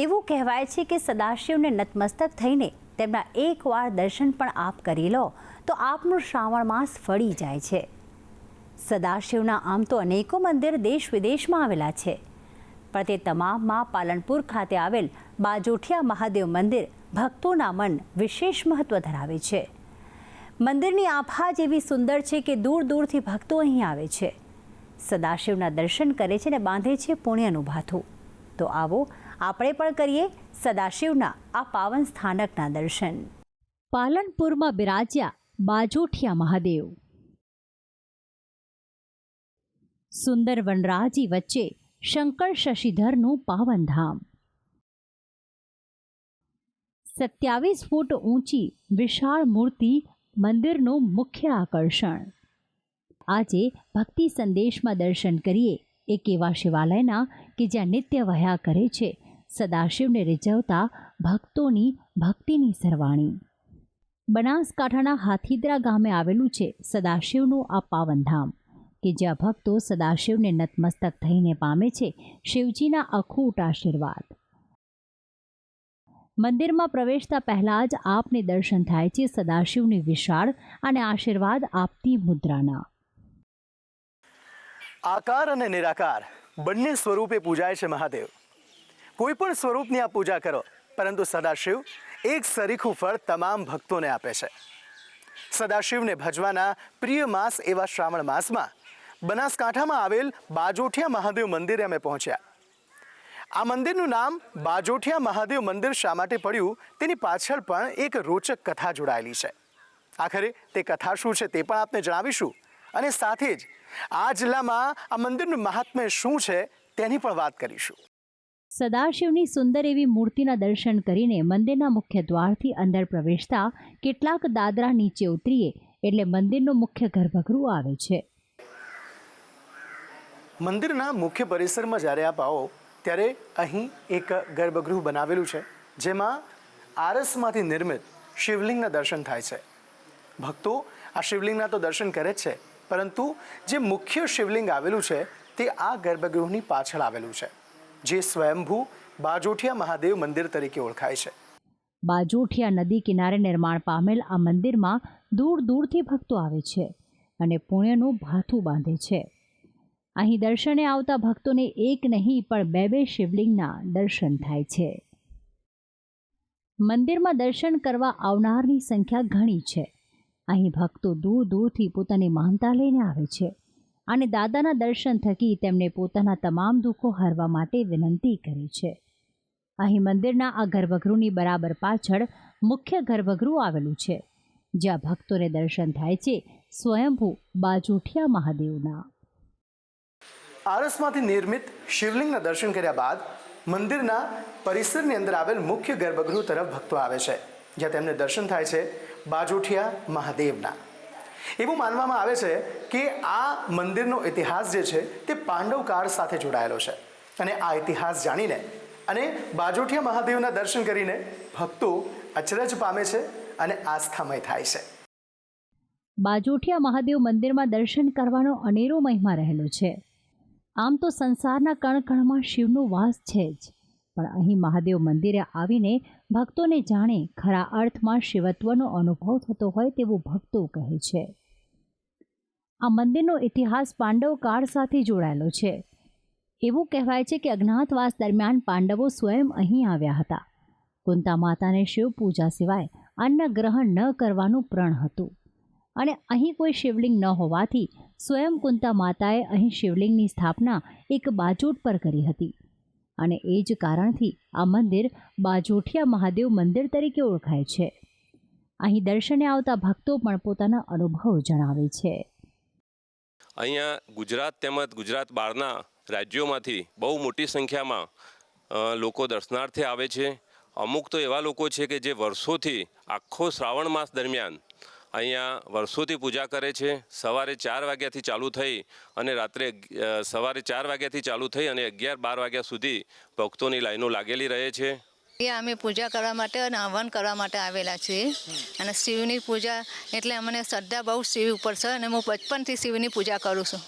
એવું કહેવાય છે કે સદાશિવને નતમસ્તક થઈને તેમના એકવાર દર્શન પણ આપ કરી લો, તો આપનું શ્રાવણ માસ ફળી જાય છે. સદાશિવના આમ તો અનેકો મંદિર દેશ વિદેશમાં આવેલા છે, પણ તે તમામમાં પાલનપુર ખાતે આવેલ બાજોઠિયા મહાદેવ મંદિર ભક્તોના મન વિશેષ મહત્વ ધરાવે છે. મંદિરની આભા જેવી સુંદર છે કે દૂર દૂરથી ભક્તો અહીં આવે છે. સદાશિવના દર્શન કરે છે અને બાંધે છે પુણ્યનું ભાથું. તો આવો આપણે પણ કરીએ સદાશિવના, આ પાવન સ્થાનકના દર્શન. પાલનપુરમાં બિરાજ્યા બાજોઠિયા મહાદેવ. સુંદર વનરાજી વચ્ચે શંકર શશીધરનું પાવનધામ સત્યાવીસ ફૂટ ઊંચી વિશાળ મૂર્તિ મંદિરનું મુખ્ય આકર્ષણ. આજે ભક્તિ સંદેશમાં દર્શન કરીએ એક એવા શિવાલયના કે જ્યાં નિત્ય વહ્યા કરે છે સદાશિવને રીઝવતા ભક્તોની ભક્તિની સરવાણી. બનાસકાંઠાના હાથીદરા ગામે આવેલું છે સદાશિવનું આ પાવનધામ કે જ્યાં ભક્તો સદાશિવને નતમસ્તક થઈને પામે છે શિવજીના અખૂટ આશીર્વાદ. મંદિરમાં પ્રવેશતા પહેલા જ આપને દર્શન થાય છે સદાશિવની વિશાળ અને આશીર્વાદ આપતી મુદ્રાના. આકાર અને નિરાકાર, બંને સ્વરૂપે પૂજાય છે મહાદેવ. કોઈ પણ સ્વરૂપની આ પૂજા કરો. પરંતુ સદાશિવ એક સરીખું ફળ તમામ ભક્તોને આપે છે. સદાશિવને ભજવાના પ્રિય માસ એવા શ્રાવણ માસમાં બનાસકાંઠામાં આવેલ બાજોઠિયા મહાદેવ મંદિરે અમે પહોંચ્યા. આ મંદિરનું નામ બાજોઠિયા મહાદેવ મંદિર શા માટે પડ્યું? તેની પાછળ પણ એક રોચક કથા જોડાયેલી છે. આખરે તે કથા શું છે તે પણ આપને જણાવીશું. અને સાથે જ આ જિલ્લામાં આ મંદિરનું મહાત્મ્ય શું છે તેની પણ વાત કરીશું. સદાશિવની સુંદર એવી મૂર્તિના દર્શન કરીને મંદિરના મુખ્ય દ્વારથી અંદર પ્રવેશતા કેટલાક દાદરા નીચે ઉતરીએ એટલે મંદિરનું મુખ્ય ગર્ભગૃહ આવે છે. મંદિરના મુખ્ય પરિસરમાં જ્યારે આપ આવો, ત્યારે અહીં એક ગર્ભગૃહ બનાવેલું છે, જેમાં આરસમાંથી નિર્મિત શિવલિંગના દર્શન થાય છે. ભક્તો આ શિવલિંગના તો દર્શન કરે જ છે, પરંતુ જે મુખ્ય શિવલિંગ આવેલું છે, તે આ ગર્ભગૃહની પાછળ આવેલું છે. જે સ્વયંભૂ બાજોઠિયા મહાદેવ મંદિર તરીકે ઓળખાય છે. બાજોઠિયા નદી કિનારે નિર્માણ પામેલ આ મંદિરમાં દૂર દૂરથી ભક્તો આવે છે અને પુણ્યનું ભાથું બાંધે છે. અહીં દર્શને આવતા ભક્તોને એક નહીં, પણ બે બે શિવલિંગના દર્શન થાય છે. મંદિરમાં દર્શન કરવા આવનારની સંખ્યા ઘણી છે. અહીં ભક્તો દૂર દૂરથી પોતાની માનતા લઈને આવે છે. અને દાદાના દર્શન થકી તેમણે પોતાના તમામ દુઃખો હરવા માટે વિનંતી કરી છે. અહીં મંદિરના આ ગર્ભગૃહની બરાબર પાછળ મુખ્ય ગર્ભગૃહ આવેલું છે. જ્યાં ભક્તોને દર્શન થાય છે સ્વયંભૂ બાજુઠિયા મહાદેવના. આરસમાંથી નિર્મિત શિવલિંગના દર્શન કર્યા બાદ મંદિરના પરિસરની અંદર આવેલ મુખ્ય ગર્ભગૃહ તરફ ભક્તો આવે છે. જ્યાં તેમને દર્શન થાય છે બાજુઠિયા મહાદેવના. એવું માનવામાં આવે છે કે આ મંદિરનો ઇતિહાસ જે છે તે પાંડવ કાળ સાથે જોડાયેલો છે. અને આ ઇતિહાસ જાણીને અને બાજોઠિયા મહાદેવના દર્શન કરીને ભક્તો અચરજ પામે છે અને આસ્થામય થાય છે. બાજોઠિયા મહાદેવ મંદિરમાં દર્શન કરવાનો અનેરો મહિમા રહેલો છે. આમ તો સંસારના કણ કણમાં શિવનો વાસ છે જ. પણ અહીં મહાદેવ મંદિરે આવીને ભક્તોને જાણે ખરા અર્થમાં શિવત્વનો અનુભવ થતો હોય તેવું ભક્તો કહે છે. આ મંદિરનો ઇતિહાસ પાંડવ કાળ સાથે જોડાયેલો છે. એવું કહેવાય છે કે અજ્ઞાતવાસ દરમિયાન પાંડવો સ્વયં અહીં આવ્યા હતા. કુંતા માતાને શિવ પૂજા સિવાય અન્ન ગ્રહણ ન કરવાનું પ્રણ હતું. અને અહીં કોઈ શિવલિંગ ન હોવાથી સ્વયં કુંતા માતાએ અહીં શિવલિંગની સ્થાપના એક બાજોટ પર કરી હતી. અને એ જ કારણથી આ મંદિર બાજોઠિયા મહાદેવ મંદિર તરીકે ઓળખાય છે. અહીં દર્શને આવતા ભક્તો પણ પોતાના અનુભવ જણાવે છે. અહીંયા ગુજરાત તેમજ ગુજરાત બહારના રાજ્યોમાંથી બહુ મોટી સંખ્યામાં લોકો દર્શનાર્થે આવે છે. અમુક તો એવા લોકો છે કે જે વર્ષોથી આખો શ્રાવણ માસ દરમિયાન અહીંયા વર્ષોથી પૂજા કરે છે. સવારે ચાર વાગ્યાથી ચાલુ થઈ અને રાત્રે સવારે ચાર વાગ્યાથી ચાલુ થઈ અને અગિયાર બાર વાગ્યા સુધી ભક્તોની લાઈનો લાગેલી રહે છે. અહીંયા અમે પૂજા કરવા માટે અને હવન કરવા માટે આવેલા છીએ અને શિવની પૂજા એટલે અમને શ્રદ્ધા બહુ શિવ ઉપર છે અને હું બચપનથી શિવની પૂજા કરું છું.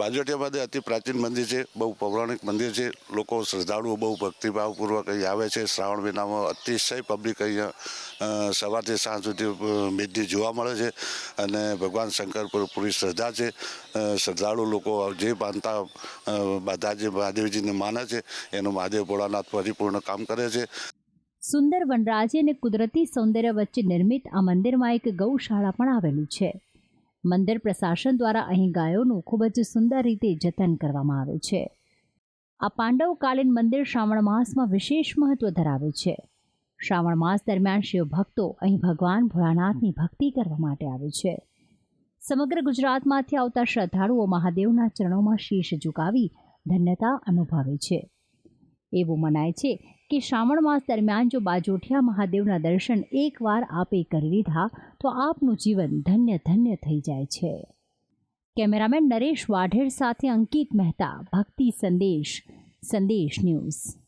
બાજોટિયા ખાતે અતિ પ્રાચીન મંદિર છે, બહુ પૌરાણિક મંદિર છે. લોકો શ્રદ્ધાળુઓ બહુ ભક્તિભાવપૂર્વક અહીં આવે છે. શ્રાવણ મહિનામાં અતિશય પબ્લિક અહીંયા સવારથી સાંજ સુધી મેદની જોવા મળે છે અને ભગવાન શંકર પર પૂરી શ્રદ્ધા છે. શ્રદ્ધાળુ લોકો જે માનતા બધા મહાદેવજીને માને છે, એનું મહાદેવ ભોળાનાથ પરિપૂર્ણ કામ કરે છે. સુંદર વનરાજી અને કુદરતી સૌંદર્ય વચ્ચે નિર્મિત આ મંદિરમાં એક ગૌશાળા પણ આવેલું છે. મંદિર પ્રશાસન દ્વારા અહીં ગાયોનું ખૂબ જ સુંદર રીતે જતન કરવામાં આવે છે. આ પાંડવકાલીન મંદિર શ્રાવણ માસમાં વિશેષ મહત્વ ધરાવે છે. શ્રાવણ માસ દરમિયાન શિવ ભક્તો અહીં ભગવાન ભોળાનાથની ભક્તિ કરવા માટે આવે છે. સમગ્ર ગુજરાતમાંથી આવતા શ્રદ્ધાળુઓ મહાદેવના ચરણોમાં શીશ ઝુકાવી ધન્યતા અનુભવે છે. એવું મનાય છે કે શ્રાવણ માસ દરમિયાન જો બાજોઠિયા મહાદેવના દર્શન એકવાર આપે કરી લીધા તો આપનું જીવન ધન્ય ધન્ય થઈ જાય છે કેમેરામેન નરેશ વાઢેર સાથે અંકિત મહેતા ભક્તિ સંદેશ સંદેશ ન્યૂઝ